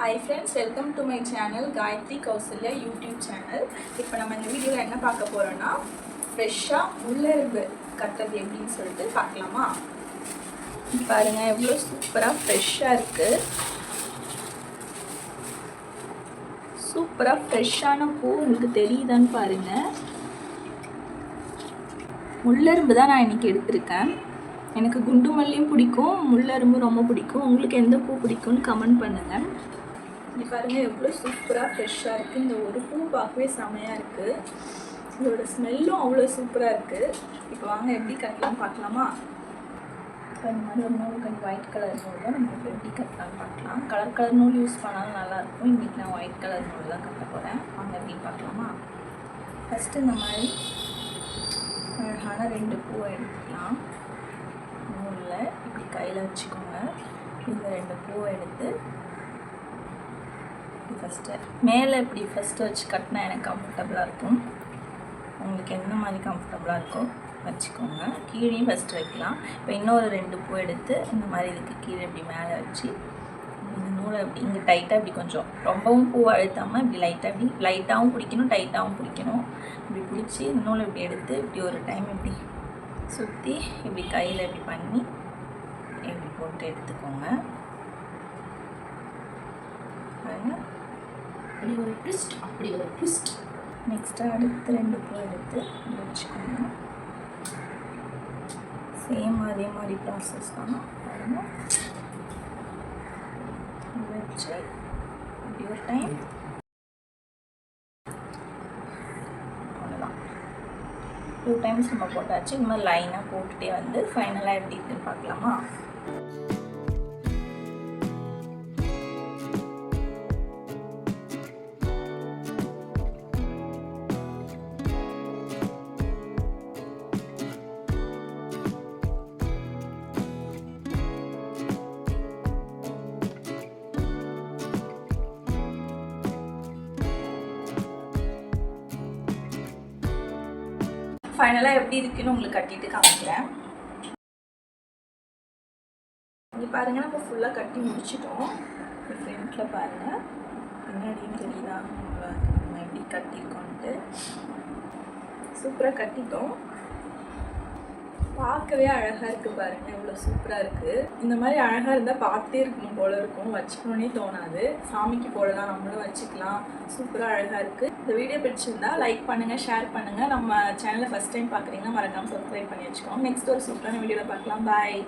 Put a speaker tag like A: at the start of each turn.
A: Hi friends welcome to my channel Gayathri Kausalya YouTube channel இப்போ நம்ம இந்த வீடியோவில் என்ன பார்க்க போகிறோன்னா ஃப்ரெஷ்ஷாக உள்ளெரும்பு கட்டுறது எப்படின்னு சொல்லிட்டு பார்க்கலாமா? பாருங்கள் எவ்வளோ சூப்பராக ஃப்ரெஷ்ஷாக இருக்குது சூப்பராக ஃப்ரெஷ்ஷான பூ உங்களுக்கு தெரியுதான்னு பாருங்கள் முள்ளரும்பு தான் நான் இன்றைக்கி எடுத்திருக்கேன். எனக்கு குண்டு மல்லியும் பிடிக்கும் முள்ளரும்பு ரொம்ப பிடிக்கும். உங்களுக்கு எந்த பூ பிடிக்கும்னு கமெண்ட் பண்ணுங்கள் இது பாருங்கள் எவ்வளோ சூப்பராக ஃப்ரெஷ்ஷாக இருக்குது இந்த ஒரு பூ பார்க்கவே செமையாக இருக்குது இதோட ஸ்மெல்லும் அவ்வளோ சூப்பராக இருக்குது இப்போ வாங்க எப்படி கட்டலாம் பார்க்கலாமா? இந்த மாதிரி ஒரு நூல் கொஞ்சம் ஒயிட் கலர் நூல் தான் நம்ம எப்படி கட்டலாம்னு பார்க்கலாம். கலர் கலர் நூல் யூஸ் பண்ணாலும் நல்லாயிருக்கும் இன்றைக்கி நான் ஒயிட் கலர் நூல் தான் கட்ட போகிறேன் வாங்க எப்படி பார்க்கலாமா? ஃபஸ்ட்டு இந்த மாதிரி அழகான ரெண்டு பூவை எடுத்துக்கலாம். நூலில் இப்படி கையில் வச்சுக்கோங்க. இந்த ரெண்டு பூவை எடுத்து ஃபஸ்ட்டு மேலே இப்படி ஃபஸ்ட்டு வச்சு கட்டினா எனக்கு கம்ஃபர்டபுளாக இருக்கும். உங்களுக்கு எந்த மாதிரி கம்ஃபர்டபுளாக இருக்கோ வச்சுக்கோங்க. கீழே ஃபஸ்ட்டு வைக்கலாம். இப்போ இன்னொரு ரெண்டு பூ எடுத்து இந்த மாதிரி இதுக்கு கீழே இப்படி மேலே வச்சு இந்த நூலை இப்படி இங்கே டைட்டாக இப்படி கொஞ்சம் ரொம்பவும் பூ அழுத்தாமல் இப்படி லைட்டாக இப்படி லைட்டாகவும் பிடிக்கணும் டைட்டாகவும் பிடிக்கணும். இப்படி பிடிச்சி இந்த நூலை இப்படி எடுத்து இப்படி ஒரு டைம் இப்படி சுற்றி இப்படி கையில் இப்படி பண்ணி இப்படி போட்டு எடுத்துக்கோங்க. பாருங்கள்
B: அப்படி ஒரு ட்விஸ்ட் அப்படி ஒரு ட்விஸ்ட்
A: நெக்ஸ்ட்டு அடுத்து ரெண்டு பூ எடுத்து வச்சுக்கோங்க. சேம் அதே மாதிரி ப்ராசஸ் தான். வச்சு ஒரு டைம் டூ டைம்ஸ் நம்ம போட்டாச்சு. இந்த மாதிரி லைனாக போட்டுகிட்டே வந்து ஃபைனலாக எப்படி இருக்குன்னு பார்க்கலாமா? ஃபைனலாக எப்படி இருக்குன்னு உங்களுக்கு கட்டிட்டு காமிக்கிறேன். இங்கே பாருங்கள் நம்ம ஃபுல்லாக கட்டி முடிச்சிட்டோம். ஃப்ரண்ட்டில் பாருங்கள் பின்னாடியும் தெரியுதா? நம்ம எப்படி கட்டியிருக்கோன்ட்டு சூப்பராக கட்டிட்டோம். பார்க்கவே அழகாக இருக்குது பாருங்கள் இவ்வளோ சூப்பராக இருக்குது இந்த மாதிரி அழகாக இருந்தால் பார்த்தே இருக்கணும் போல இருக்கும். வச்சுக்கணுன்னே தோணாது. சாமிக்கு போடலாம் நம்மளும் வச்சுக்கலாம். சூப்பராக அழகாக இருக்குது இந்த வீடியோ பிடிச்சிருந்தா லைக் பண்ணுங்கள் ஷேர் பண்ணுங்கள் நம்ம சேனலை ஃபஸ்ட் டைம் பார்க்குறீங்கன்னா மறக்காமல் சப்ஸ்கிரைப் பண்ணி வச்சுக்கோங்க. நெக்ஸ்ட் ஒரு சூப்பரான வீடியோவில் பார்க்கலாம். பாய்